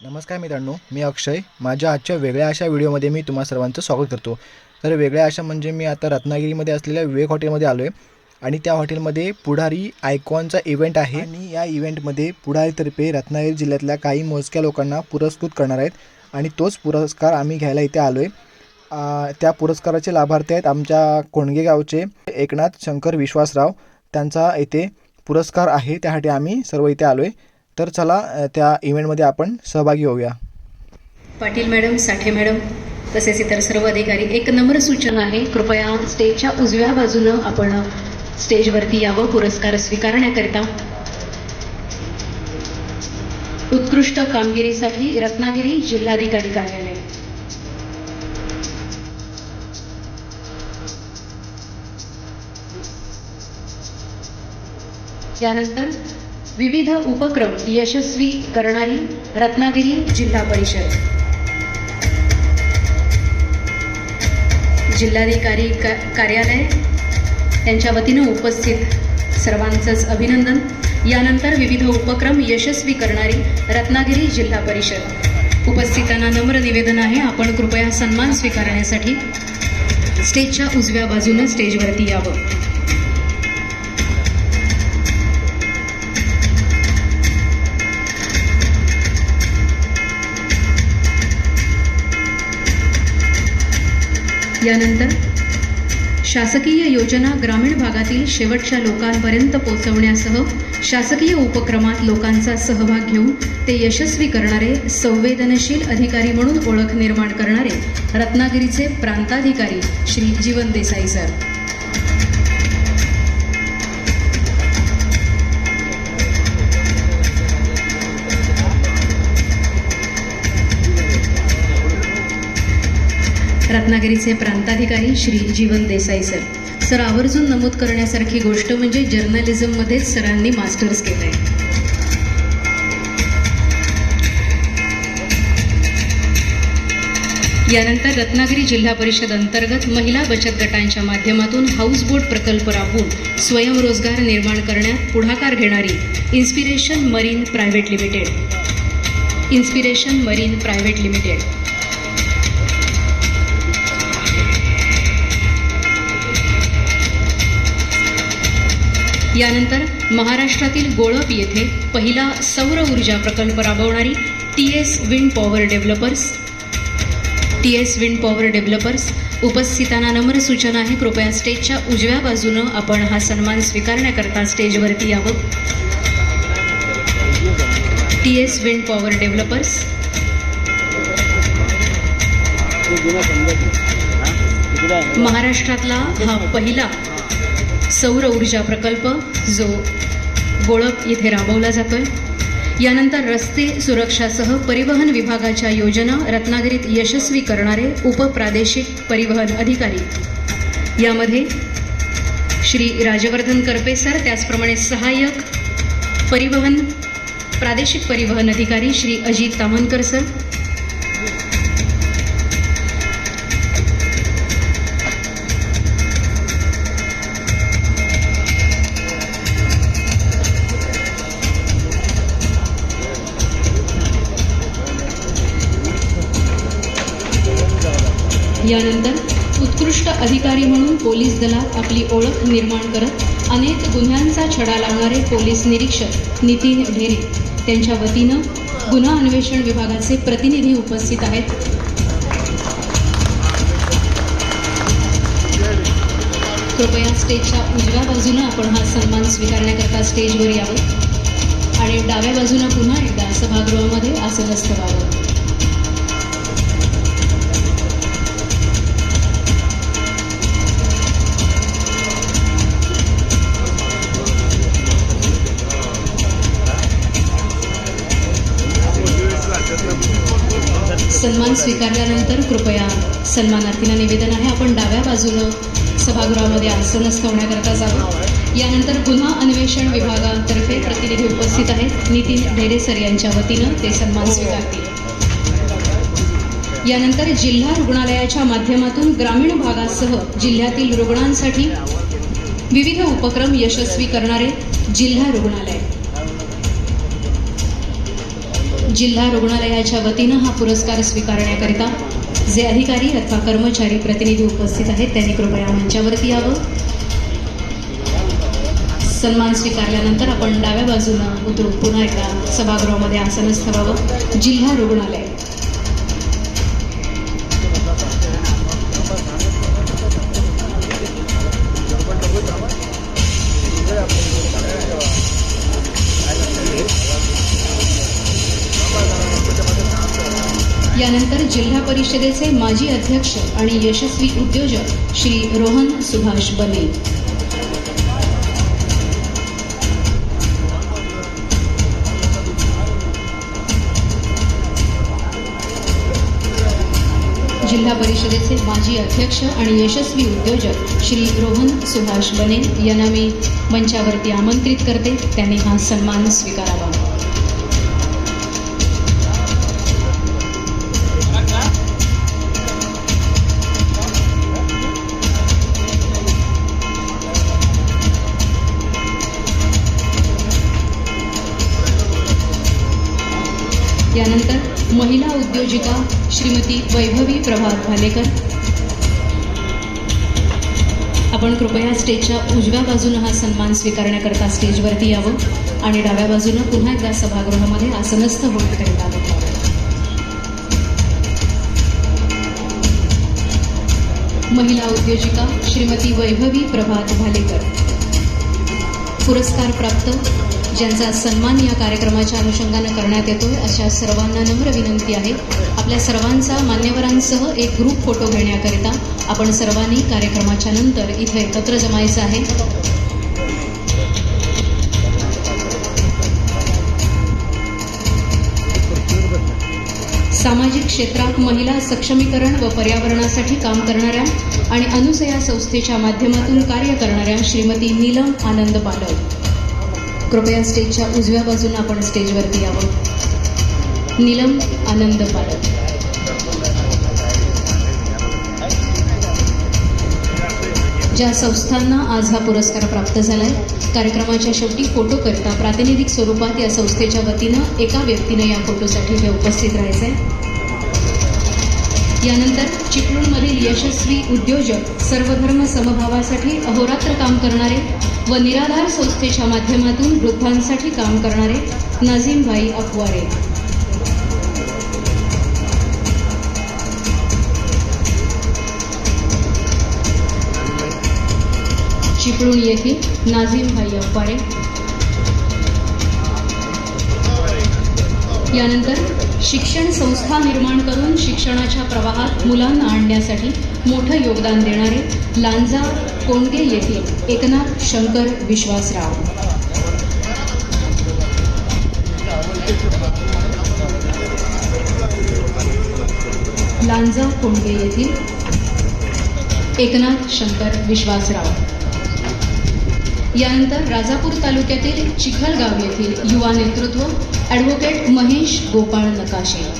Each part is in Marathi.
नमस्कार मित्रांनो मी अक्षय. माझ्या आजच्या वेगळ्या अशा व्हिडिओमध्ये मी तुम्हा सर्वांचं स्वागत करतो. तर वेगळ्या अशा म्हणजे मी आता रत्नागिरीमध्ये असलेल्या विवेक हॉटेलमध्ये आलो आहे आणि त्या हॉटेलमध्ये पुढारी आयकॉनचा इव्हेंट आहे. आणि या इव्हेंटमध्ये पुढारीतर्फे रत्नागिरी जिल्ह्यातल्या काही मोजक्या लोकांना पुरस्कृत करणार आहेत. आणि तोच पुरस्कार आम्ही घ्यायला इथे आलो आहे त्या पुरस्काराचे लाभार्थी आहेत आमच्या कोणगे गावचे एकनाथ शंकर विश्वासराव. त्यांचा इथे पुरस्कार आहे. त्यासाठी आम्ही सर्व इथे आलो आहे तर चला त्या इव्हेंटमध्ये आपण सहभागी होऊया. पाटील मॅडम साठे मॅडम तसेच इतर सर्व अधिकारी एक नम्र सूचना आहे. कृपया स्टेजच्या उजव्या बाजूनं आपण स्टेजवरती यावं पुरस्कार स्वीकारण्याकरिता. उत्कृष्ट कामगिरीसाठी रत्नागिरी जिल्हाधिकारी कार्यालय. यानंतर विविध उपक्रम यशस्वी करणारी रत्नागिरी जिल्हा परिषद. जिल्हाधिकारी का कार्यालय त्यांच्या वतीनं उपस्थित सर्वांचंच अभिनंदन. यानंतर विविध उपक्रम यशस्वी करणारी रत्नागिरी जिल्हा परिषद. उपस्थितांना नम्र निवेदन आहे आपण कृपया सन्मान स्वीकारण्यासाठी स्टेजच्या उजव्या बाजूनं स्टेजवरती यावं. यानंतर शासकीय योजना ग्रामीण भागातील शेवटच्या लोकांपर्यंत पोहोचवण्यासह शासकीय उपक्रमात लोकांचा सहभाग घेऊन ते यशस्वी करणारे संवेदनशील अधिकारी म्हणून ओळख निर्माण करणारे रत्नागिरीचे प्रांताधिकारी श्री जीवन देसाई सर. रत्नागिरीचे प्रांताधिकारी श्री जीवन देसाई सर. सर आवर्जून नमूद करण्यासारखी गोष्ट म्हणजे जर्नलिझममध्येच सरांनी मास्टर्स केलं आहे यानंतर रत्नागिरी जिल्हा परिषद अंतर्गत महिला बचत गटांच्या माध्यमातून हाऊसबोट प्रकल्प राबवून स्वयंरोजगार निर्माण करण्यात पुढाकार घेणारी inspiration marine private limited. Inspiration marine private limited. यानंतर महाराष्ट्रातील गोळप येथे पहिला सौर ऊर्जा प्रकल्प राबवणारी T S wind power developers T S wind power developers उपस्थितांना नम्र सूचना आहे. कृपया स्टेजच्या उजव्या बाजूनं आपण हा सन्मान स्वीकारण्याकरता स्टेजवरती यावं. T S wind power developers महाराष्ट्रातला हा पहिला सौर ऊर्जा प्रकल्प जो गोळप येथे राबवला जातो आहे यानंतर रस्ते सुरक्षासह परिवहन विभागाच्या योजना रत्नागिरीत यशस्वी करणारे उपप्रादेशिक परिवहन अधिकारी. यामध्ये श्री राजवर्धन करपे सर त्याचप्रमाणे सहाय्यक परिवहन प्रादेशिक परिवहन अधिकारी श्री अजित तामनकर सर यानंतर उत्कृष्ट अधिकारी म्हणून पोलीस दलात आपली ओळख निर्माण करत अनेक गुन्ह्यांचा छडा लावणारे पोलीस निरीक्षक नितीन ढेरे त्यांच्या वतीनं गुन्हा अन्वेषण विभागाचे प्रतिनिधी उपस्थित आहेत. कृपया स्टेजच्या उजव्या बाजूनं आपण हा सन्मान स्वीकारण्याकरता स्टेजवर यावं. आणि डाव्या बाजूनं पुन्हा एकदा सभागृहामध्ये आसनस्थ व्हावं. सन्मान स्वीकारल्यानंतर कृपया सन्मानार्थीला निवेदन आहे. आपण डाव्या बाजूनं सभागृहामध्ये आसनस्थ होण्याकरता जावं. यानंतर गुन्हा अन्वेषण विभागातर्फे प्रतिनिधी उपस्थित आहेत. नितीन ढेरे सर यांच्या वतीनं ते सन्मान स्वीकारतील. यानंतर जिल्हा रुग्णालयाच्या माध्यमातून ग्रामीण भागासह जिल्ह्यातील रुग्णांसाठी विविध उपक्रम यशस्वी करणारे जिल्हा रुग्णालय. जिल्हा रुग्णालयाच्या वतीनं हा पुरस्कार स्वीकारण्याकरिता जे अधिकारी अथवा कर्मचारी प्रतिनिधी उपस्थित आहेत त्यांनी कृपया मंचावरती यावं. सन्मान स्वीकारल्यानंतर आपण डाव्या बाजूनं उतरू पुन्हा एकदा सभागृहामध्ये आसनस्थ व्हावं. जिल्हा रुग्णालय. जिल्हा परिषदेचे माजी अध्यक्ष आणि यशस्वी उद्योजक श्री रोहन सुभाष बने. जिल्हा परिषदेचे माजी अध्यक्ष आणि यशस्वी उद्योजक श्री रोहन सुभाष बने यांना मी मंचावरती आमंत्रित करते. त्यांनी हा सन्मान स्वीकारावा. महिला उद्योजिका श्रीमती वैभवी प्रभात भालेकर. आपण कृपया स्टेजच्या उजव्या बाजूनं हा सन्मान स्वीकारण्याकरता स्टेजवरती यावं आणि डाव्या बाजूनं पुन्हा एकदा सभागृहामध्ये आसनस्थ होण्याकरिता आलं महिला उद्योजिका श्रीमती वैभवी प्रभात भालेकर. पुरस्कार प्राप्त ज्यांचा सन्मान या कार्यक्रमाच्या अनुषंगानं करण्यात येतोय अशा सर्वांना नम्र विनंती आहे. आपल्या सर्वांचा मान्यवरांसह एक ग्रुप फोटो घेण्याकरिता आपण सर्वांनी कार्यक्रमाच्या नंतर इथे एकत्र जमायचं आहे. सामाजिक क्षेत्रात महिला सक्षमीकरण व पर्यावरणासाठी काम करणाऱ्या आणि अनुसया संस्थेच्या माध्यमातून कार्य करणाऱ्या श्रीमती नीलम आनंद पालव. कृपया स्टेजच्या उजव्या बाजूने आपण स्टेजवरती यावं. नीलम आनंद पालव ज्या संस्थांना आज हा पुरस्कार प्राप्त झालाय कार्यक्रमाच्या शेवटी फोटो करता प्रातिनिधिक स्वरूपात या संस्थेच्या वतीनं एका व्यक्तीनं या फोटोसाठी हे उपस्थित राहायचंय. यानंतर चिपळूणमधील यशस्वी उद्योजक सर्वधर्म समभावासाठी अहोरात्र काम करणारे व निराधार संस्थेच्या माध्यमातून वृद्धांसाठी काम करणारे नाझीमभाई अकवारे चिपळूण येथील नाझीमभाई अकवारे यानंतर शिक्षण संस्था निर्माण करून शिक्षणाच्या प्रवाहात मुलांना आणण्यासाठी मोठं योगदान देणारे लांजा कोंडगे येथील एकनाथ शंकर विश्वासराव. लांजा कोंडगे येथील एकनाथ शंकर विश्वासराव. यानंतर राजापूर तालुक्यातील चिखलगाव येथील युवा नेतृत्व ॲडव्होकेट महेश गोपाळ नकाशे.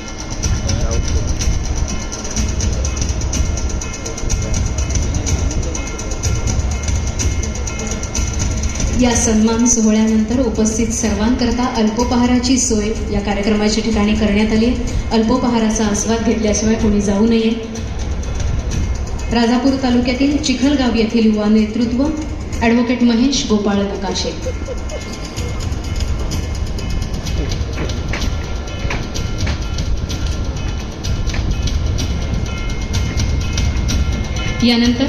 या सन्मान सोहळ्यानंतर उपस्थित सर्वांकरता अल्पोपहाराची सोय या कार्यक्रमाच्या ठिकाणी करण्यात आली आहे. अल्पोपहाराचा आस्वाद घेतल्याशिवाय कोणी जाऊ नये राजापूर तालुक्यातील चिखलगाव येथील युवा नेतृत्व ॲडव्होकेट महेश गोपाळ नकाशे यानंतर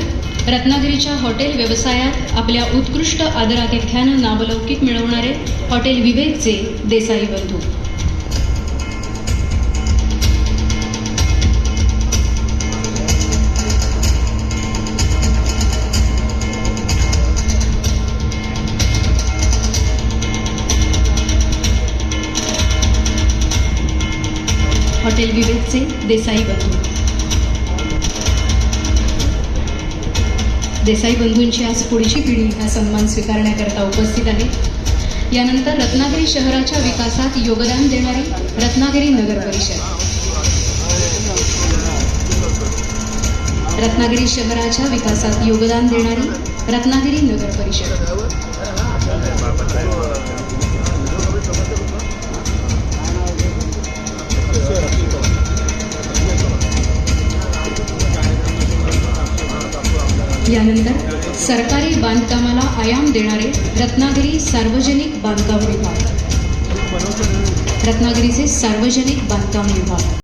रत्नागिरीच्या हॉटेल व्यवसायात आपल्या उत्कृष्ट आदरातिथ्यानं नावलौकिक मिळवणारे हॉटेल विवेकचे देसाई बंधू. हॉटेल विवेकचे देसाई बंधू. देसाई बंधूंची आज पुढची पिढी हा सन्मान स्वीकारण्याकरता उपस्थित आहे. यानंतर रत्नागिरी शहराच्या विकासात योगदान देणारी रत्नागिरी नगर परिषद. रत्नागिरी शहराच्या विकासात योगदान देणारी रत्नागिरी नगर परिषद. यानंतर सरकारी बांधकामाला आयाम देणारे रत्नागिरी सार्वजनिक बांधकाम विभाग. रत्नागिरीचे सार्वजनिक बांधकाम विभाग.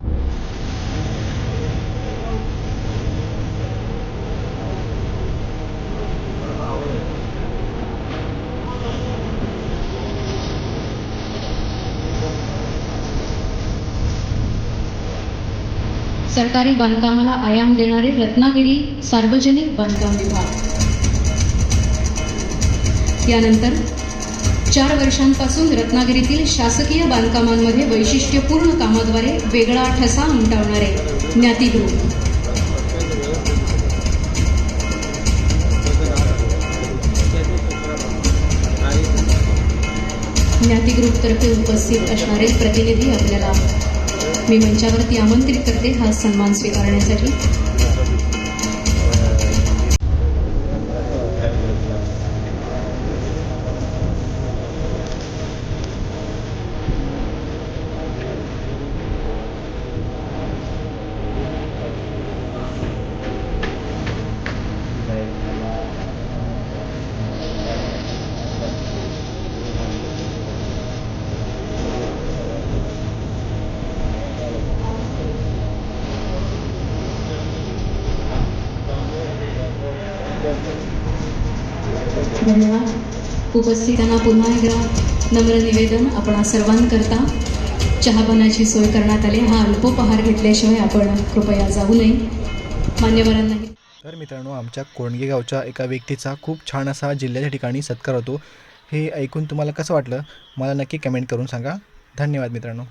सरकारी बांधकामाला आयाम देणारे रत्नागिरी सार्वजनिक बांधकाम विभाग. यानंतर चार वर्षांपासून रत्नागिरीतील शासकीय बांधकामांमध्ये वैशिष्ट्यपूर्ण कामाद्वारे वेगळा ठसा उमटवणारे ज्ञातीगृह ग्रुप. उपस्थित असणारे प्रतिनिधी आपल्याला मी मंचावरती आमंत्रित करते हा सन्मान स्वीकारण्यासाठी. धन्यवाद. उपस्थितांना पुन्हा एकदा नम्र निवेदन आपण सर्वांकरता चहापानाची सोय करण्यात आली. हा अल्पोपहार घेतल्याशिवाय आपण कृपया जाऊ नये. मान्यवरांनाही. तर मित्रांनो आमच्या कोंडगे गावच्या एका व्यक्तीचा खूप छान असा जिल्ह्याच्या ठिकाणी सत्कार होतो. हे ऐकून तुम्हाला कसं वाटलं? मला नक्की कमेंट करून सांगा. धन्यवाद मित्रांनो.